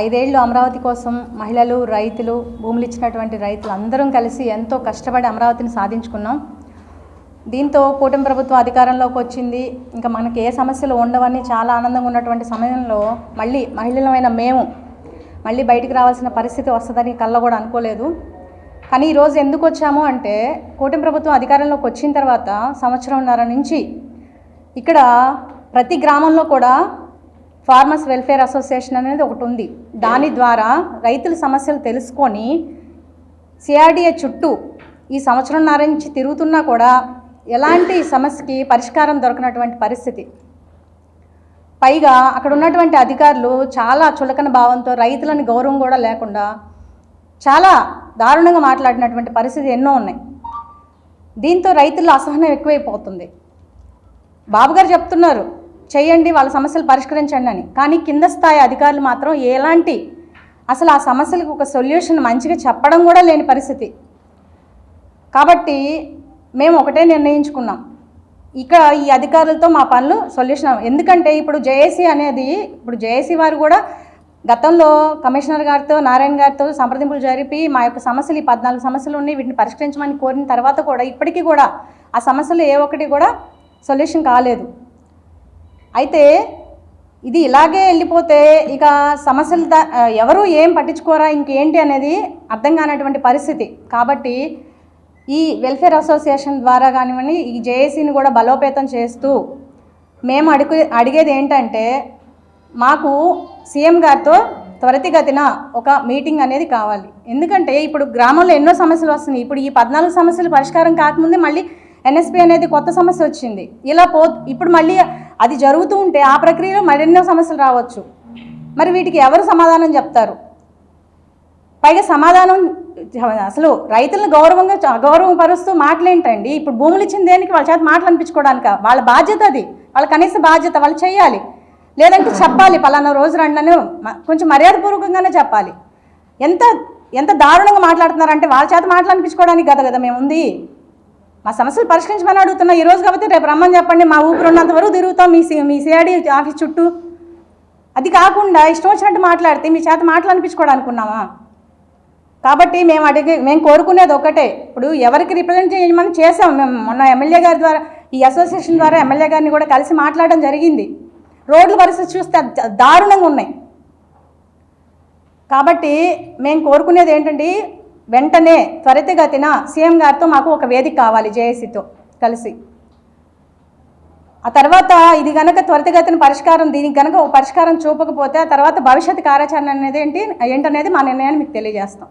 ఐదేళ్ళు అమరావతి కోసం మహిళలు రైతులు భూములు ఇచ్చినటువంటి రైతులు అందరం కలిసి ఎంతో కష్టపడి అమరావతిని సాధించుకున్నాం. దీంతో కూటమి ప్రభుత్వం అధికారంలోకి వచ్చింది. ఇంకా మనకి ఏ సమస్యలు ఉండవని చాలా ఆనందంగా ఉన్నటువంటి సమయంలో మళ్ళీ మహిళలమైన మేము మళ్ళీ బయటికి రావాల్సిన పరిస్థితి వస్తుందని కళ్ళ కూడా అనుకోలేదు. కానీ ఈరోజు ఎందుకు వచ్చాము అంటే కూటమి ప్రభుత్వం అధికారంలోకి వచ్చిన తర్వాత సంవత్సరంన్నర నుంచి ఇక్కడ ప్రతి గ్రామంలో కూడా ఫార్మర్స్ వెల్ఫేర్ అసోసియేషన్ అనేది ఒకటి ఉంది. దాని ద్వారా రైతుల సమస్యలు తెలుసుకొని సిఆర్డిఏ చుట్టూ ఈ సంవత్సరం నుంచి తిరుగుతున్నా కూడా ఎలాంటి సమస్యకి పరిష్కారం దొరకనటువంటి పరిస్థితి. పైగా అక్కడ ఉన్నటువంటి అధికారులు చాలా చులకన భావంతో రైతులని గౌరవం కూడా లేకుండా చాలా దారుణంగా మాట్లాడినటువంటి పరిస్థితి ఎన్నో ఉన్నాయి. దీంతో రైతుల అసహనం ఎక్కువైపోతుంది. బాబుగారు చెప్తున్నారు చేయండి వాళ్ళ సమస్యలు పరిష్కరించండి అని. కానీ కింద స్థాయి అధికారులు మాత్రం ఎలాంటి అసలు ఆ సమస్యలకు ఒక సొల్యూషన్ మంచిగా చెప్పడం కూడా లేని పరిస్థితి. కాబట్టి మేము ఒకటే నిర్ణయించుకున్నాం. ఇక ఈ అధికారులతో మా పనులు సొల్యూషన్ ఎందుకంటే ఇప్పుడు జేఏసీ అనేది ఇప్పుడు జేఏసీ వారు కూడా గతంలో కమిషనర్ గారితో నారాయణ గారితో సంప్రదింపులు జరిపి మా యొక్క సమస్యలు ఈ పద్నాలుగు సమస్యలు ఉన్నాయి వీటిని పరిష్కరించమని కోరిన తర్వాత కూడా ఇప్పటికీ కూడా ఆ సమస్యలు ఏ ఒక్కటి కూడా సొల్యూషన్ కాలేదు. అయితే ఇది ఇలాగే వెళ్ళిపోతే ఇక సమస్యలు ఎవరు ఏం పట్టించుకోరా ఇంకేంటి అనేది అర్థం కానటువంటి పరిస్థితి. కాబట్టి ఈ వెల్ఫేర్ అసోసియేషన్ ద్వారా కానివ్వండి ఈ జేఏసీని కూడా బలోపేతం చేస్తూ మేము అడుగు అడిగేది ఏంటంటే మాకు సీఎం గారితో త్వరితగతిన ఒక మీటింగ్ అనేది కావాలి. ఎందుకంటే ఇప్పుడు గ్రామంలో ఎన్నో సమస్యలు వస్తున్నాయి. ఇప్పుడు ఈ పద్నాలుగు సమస్యలు పరిష్కారం కాకముందే మళ్ళీ ఎన్ఎస్పి అనేది కొత్త సమస్య వచ్చింది. ఇలా పో ఇప్పుడు మళ్ళీ అది జరుగుతూ ఉంటే ఆ ప్రక్రియలో మరెన్నో సమస్యలు రావచ్చు. మరి వీటికి ఎవరు సమాధానం చెప్తారు? పైగా సమాధానం అసలు రైతులను గౌరవంగా గౌరవపరుస్తూ మాటలేంటండి? ఇప్పుడు భూములు ఇచ్చిన దేనికి? వాళ్ళ చేత మాటలు అనిపించుకోవడానిక వాళ్ళ బాధ్యత అది. వాళ్ళ కనీస బాధ్యత వాళ్ళు చేయాలి. లేదంటే చెప్పాలి పలానా రోజు రండి కొంచెం మర్యాదపూర్వకంగానే చెప్పాలి. ఎంత ఎంత దారుణంగా మాట్లాడుతున్నారంటే వాళ్ళ చేత మాటలు అనిపించుకోవడానికి కదా కదా మేము ఉంది మా సమస్యలు పరిష్కరించమని అడుగుతున్నా. ఈ రోజు కాబట్టి రేపు రమ్మని చెప్పండి. మా ఊపిరి ఉన్నంత వరకు తిరుగుతాం. మీ సి మీ సిఐడి ఆఫీస్ చుట్టూ. అది కాకుండా ఇష్టం వచ్చినట్టు మాట్లాడితే మీ చేత మాటలు కాబట్టి మేము అడిగి మేము కోరుకునేది ఒకటే. ఇప్పుడు ఎవరికి రిప్రజెంట్ చేయమని చేసాం మేము మొన్న ఎమ్మెల్యే గారి ద్వారా ఈ అసోసియేషన్ ద్వారా ఎమ్మెల్యే గారిని కూడా కలిసి మాట్లాడడం జరిగింది. రోడ్ల పరిస్థితి చూస్తే దారుణంగా ఉన్నాయి. కాబట్టి మేము కోరుకునేది ఏంటంటే వెంటనే త్వరితగతిన సీఎం గారితో మాకు ఒక వేదిక కావాలి జేఏసీతో కలిసి. ఆ తర్వాత ఇది గనక త్వరితగతిన పరిష్కారం దీనికి గనక ఒక పరిష్కారం చూపకపోతే ఆ తర్వాత భవిష్యత్ కార్యాచరణ అనేది ఏంటి ఏంటనేది మా నిర్ణయాన్ని మీకు తెలియజేస్తాం.